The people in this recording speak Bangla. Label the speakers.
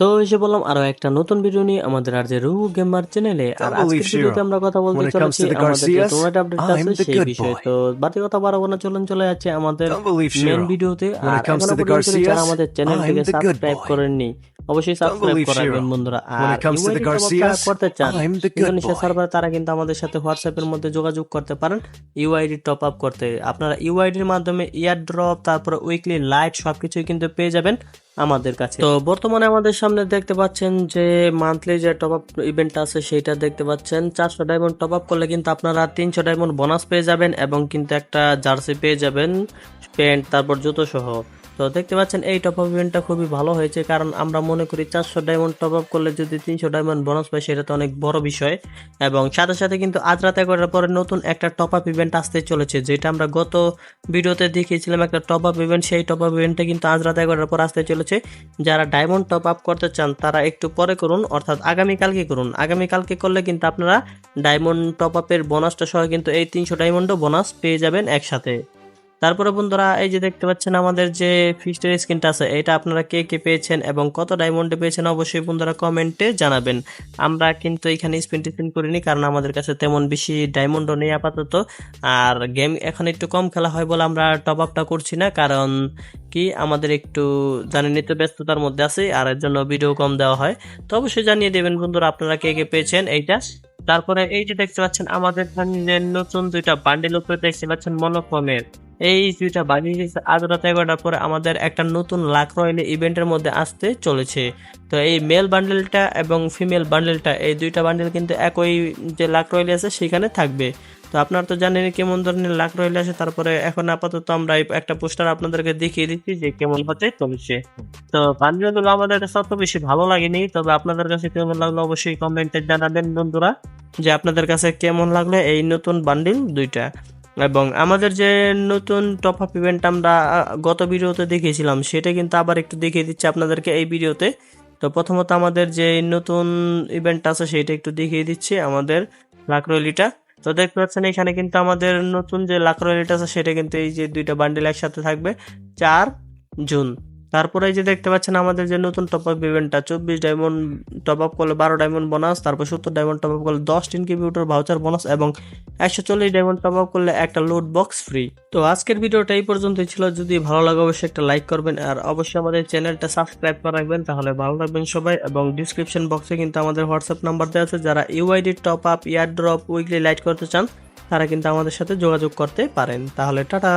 Speaker 1: তো এসে বললাম আরও একটা নতুন ভিডিও নিয়ে আমাদের আর যে রু গেমার চ্যানেলে আর আজকের ভিডিওতে আমরা কথা বলতে চলেছি আমাদের যে টোর্নামেন্ট আপডেট আছে সেই বিষয়ে। তো কথা বাড়াবো না চলুন চলে যাচ্ছে আমাদের মেন ভিডিওতে আর
Speaker 2: এখনও
Speaker 1: পর্যন্ত যারা আমাদের চ্যানেলটিকে সাবস্ক্রাইব করেননি অবশ্যই সাবস্ক্রাইব
Speaker 2: believe
Speaker 1: করে রাখবেন
Speaker 2: Shiro.
Speaker 1: বন্ধুরা আর ইউআইডি করতে চান ইন্দোনেশিয়া. সার্ভার তারা কিন্তু আমাদের সাথে হোয়াটসঅ্যাপের মধ্যে যোগাযোগ করতে পারেন ইউআইডি টপ আপ করতে। আপনারা ইউআইডির মাধ্যমে ইয়ার ড্রপ তারপরে উইকলি লাইট সবকিছুই কিন্তু পেয়ে যাবেন। আমাদের কাছে। তো বর্তমানে আমাদের সামনে দেখতে পাচ্ছেন যে মান্থলি যে টপ আপ ইভেন্টটা আছে সেইটা দেখতে পাচ্ছেন। চারশো ডায়মন্ড টপ আপ করলে কিন্তু আপনারা তিনশো ডায়মন্ড বোনাস পেয়ে যাবেন এবং কিন্তু একটা জার্সি পেয়ে যাবেন প্যান্ট তারপর জুতো সহ। তো দেখতে পাচ্ছেন এই টপ আপ ইভেন্টটা খুবই ভালো হয়েছে, কারণ আমরা মনে করি চারশো ডায়মন্ড টপ আপ করলে যদি তিনশো ডায়মন্ড বোনাস পাই, সেটা তো অনেক বড় বিষয়। এবং সাথে সাথে কিন্তু আজ রাতে করার পরে নতুন একটা টপ আপ ইভেন্ট আসতে চলেছে, যেটা আমরা গত ভিডিওতে দেখিয়েছিলাম একটা টপ আপ ইভেন্ট সেই টপ আপ ইভেন্টটা কিন্তু আজ রাতে করার পর আসতে চলেছে। যারা ডায়মন্ড টপ আপ করতে চান, তারা একটু পরে করুন, অর্থাৎ আগামীকালকে করুন। আগামীকালকে করলে কিন্তু আপনারা ডায়মন্ড টপ আপের বোনাসটা সহ কিন্তু এই তিনশো ডায়মন্ডও বোনাস পেয়ে যাবেন একসাথে। তারপরে বন্ধুরা, এই যে দেখতে পাচ্ছেন আমাদের যে ফিস্টের স্ক্রিনটা আছে, এটা আপনারা কে কে পেয়েছেন এবং কত ডায়মন্ডে পেয়েছেন অবশ্যই বন্ধুরা কমেন্টে জানাবেন। আমরা কিন্তু এখানে স্পিন টিস্পিন করিনি কারণ আমাদের কাছে তেমন বেশি ডায়মন্ডও নেই আপাতত। আর গেম এখন একটু কম খেলা হয় বলে আমরা টপ আপটা করছি না, কারণ কি আমাদের একটু জানেনই তো ব্যস্ততার মধ্যে আছে, আর এর জন্য ভিডিও কম দেওয়া হয়। তো অবশ্যই জানিয়ে দেবেন বন্ধুরা, আপনারা কে কে পেয়েছেন এইটা। তারপরে এই যে দেখতে পাচ্ছেন, আমাদের নতুন দুইটা বান্ডেল উপরে দেখতে পাচ্ছেন মনোকমের এই দুইটা বানিয়ে গেছে আজ রাত এগারোটার পরে আমাদের একটা নতুন লাখ রয়েল ইভেন্টের মধ্যে আসতে চলেছে। তো এই মেল বান্ডেলটা এবং ফিমেল বান্ডেলটা এই দুইটা বান্ডেল কিন্তু একই যে লাখ রয়েল আছে, সেখানে থাকবে। তো আপনারা তো জানেন কেমন ধরনের লাখ রয়েল আছে তারপরে এখন আপাতত আমরা একটা পোস্টার আপনাদেরকে দেখিয়ে দিচ্ছি যে কেমন হতে চলেছে। তো বান্ডেলগুলো আমাদের কাছে অত বেশি ভালো লাগেনি, তবে আপনাদের কাছে কেমন লাগল অবশ্যই কমেন্টে জানাবেন বন্ধুরা, যে আপনাদের কাছে কেমন লাগল এই নতুন বান্ডিল দুইটা। এবং আমাদের যে নতুন টপ আপ ইভেন্ট আমরা গত ভিডিওতে দেখিয়েছিলাম, সেটা কিন্তু আবার একটু দেখিয়ে দিচ্ছি আপনাদেরকে এই ভিডিওতে। তো প্রথমত আমাদের যে নতুন ইভেন্ট আছে, সেটা একটু দেখিয়ে দিচ্ছি আমাদের লাকরলিটা তো দেখতে পাচ্ছেন, এখানে কিন্তু আমাদের নতুন যে লাকরলিটা আছে, সেটা কিন্তু এই যে দুইটা বান্ডিল একসাথে থাকবে, চার জুন। তারপরে এই যে দেখতে পাচ্ছেন আমাদের যে নতুন টপ আপ ইভেন্টটা চব্বিশ ডায়মন্ড টপ আপ করলে বারো ডায়মন্ড বোনাস তারপর সত্তর ডায়মন্ড টপ আপ করলে দশ ইনকিউবেটর ভাউচার বোনাস এবং একশো চল্লিশ ডায়মন্ড টপ আপ করলে একটা লোড বক্স ফ্রি তো আজকের ভিডিওটা এই পর্যন্তই ছিল। যদি ভালো লাগে অবশ্যই একটা লাইক করবেন আর অবশ্যই আমাদের চ্যানেলটা সাবস্ক্রাইব করে রাখবেন, তাহলে ভালো থাকবেন সবাই এবং ডিসক্রিপশন বক্সে কিন্তু আমাদের হোয়াটসঅ্যাপ নাম্বার দেওয়া আছে। যারা UID top up ear drop weekly light করতে চান, তারা কিন্তু আমাদের সাথে যোগাযোগ করতে পারেন। তাহলে টাটা!